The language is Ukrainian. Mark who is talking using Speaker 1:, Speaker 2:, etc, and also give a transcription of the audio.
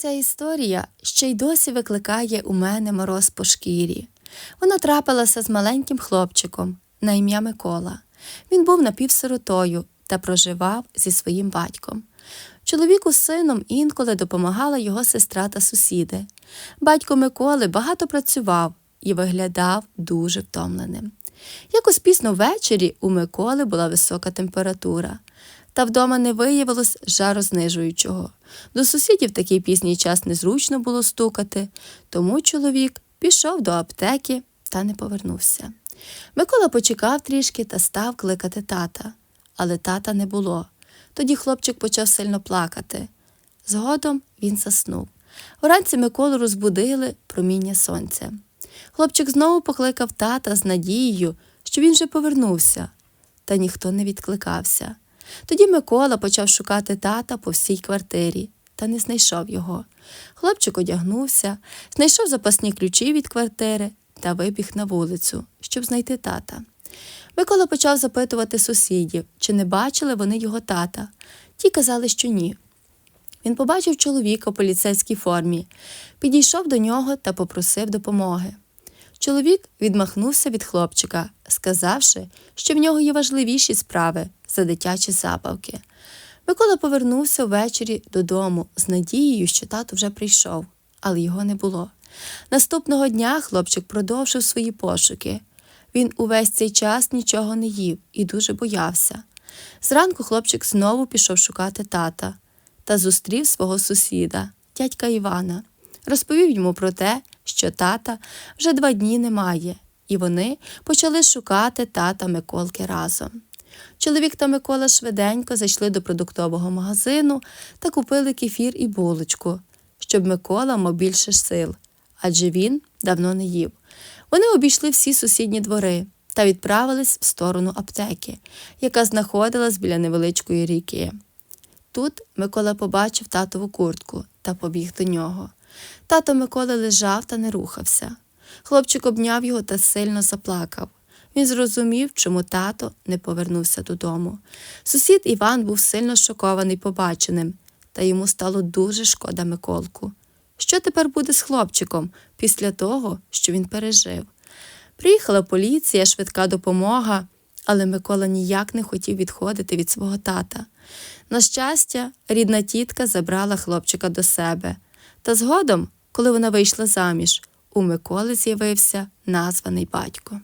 Speaker 1: Ця історія ще й досі викликає у мене мороз по шкірі. Вона трапилася з маленьким хлопчиком на ім'я Микола. Він був напівсиротою та проживав зі своїм батьком. Чоловіку з сином інколи допомагала його сестра та сусіди. Батько Миколи багато працював і виглядав дуже втомленим. Якось пізно ввечері у Миколи була висока температура, та вдома не виявилось жарознижуючого. До сусідів такий пізній час незручно було стукати, тому чоловік пішов до аптеки та не повернувся. Микола почекав трішки та став кликати тата, але тата не було. Тоді хлопчик почав сильно плакати. Згодом він заснув. Вранці Миколу розбудили проміння сонця. Хлопчик знову покликав тата з надією, що він вже повернувся, та ніхто не відкликався. Тоді Микола почав шукати тата по всій квартирі та не знайшов його. Хлопчик одягнувся, знайшов запасні ключі від квартири та вибіг на вулицю, щоб знайти тата. Микола почав запитувати сусідів, чи не бачили вони його тата. Ті казали, що ні. Він побачив чоловіка у поліцейській формі, підійшов до нього та попросив допомоги. Чоловік відмахнувся від хлопчика, сказавши, що в нього є важливіші справи за дитячі забавки. Микола повернувся ввечері додому з надією, що тато вже прийшов, але його не було. Наступного дня хлопчик продовжив свої пошуки. Він увесь цей час нічого не їв і дуже боявся. Зранку хлопчик знову пішов шукати тата та зустрів свого сусіда, дядька Івана. Розповів йому про те, що тата вже два дні немає, і вони почали шукати тата Миколки разом. Чоловік та Микола швиденько зайшли до продуктового магазину та купили кефір і булочку, щоб Микола мав більше сил, адже він давно не їв. Вони обійшли всі сусідні двори та відправились в сторону аптеки, яка знаходилась біля невеличкої ріки. Тут Микола побачив татову куртку та побіг до нього. Тато Миколи лежав та не рухався. Хлопчик обняв його та сильно заплакав. Він зрозумів, чому тато не повернувся додому. Сусід Іван був сильно шокований побаченим, та йому стало дуже шкода Миколку. Що тепер буде з хлопчиком після того, що він пережив? Приїхала поліція, швидка допомога, але Микола ніяк не хотів відходити від свого тата. На щастя, рідна тітка забрала хлопчика до себе. Та згодом, коли вона вийшла заміж, у Миколи з'явився названий батько.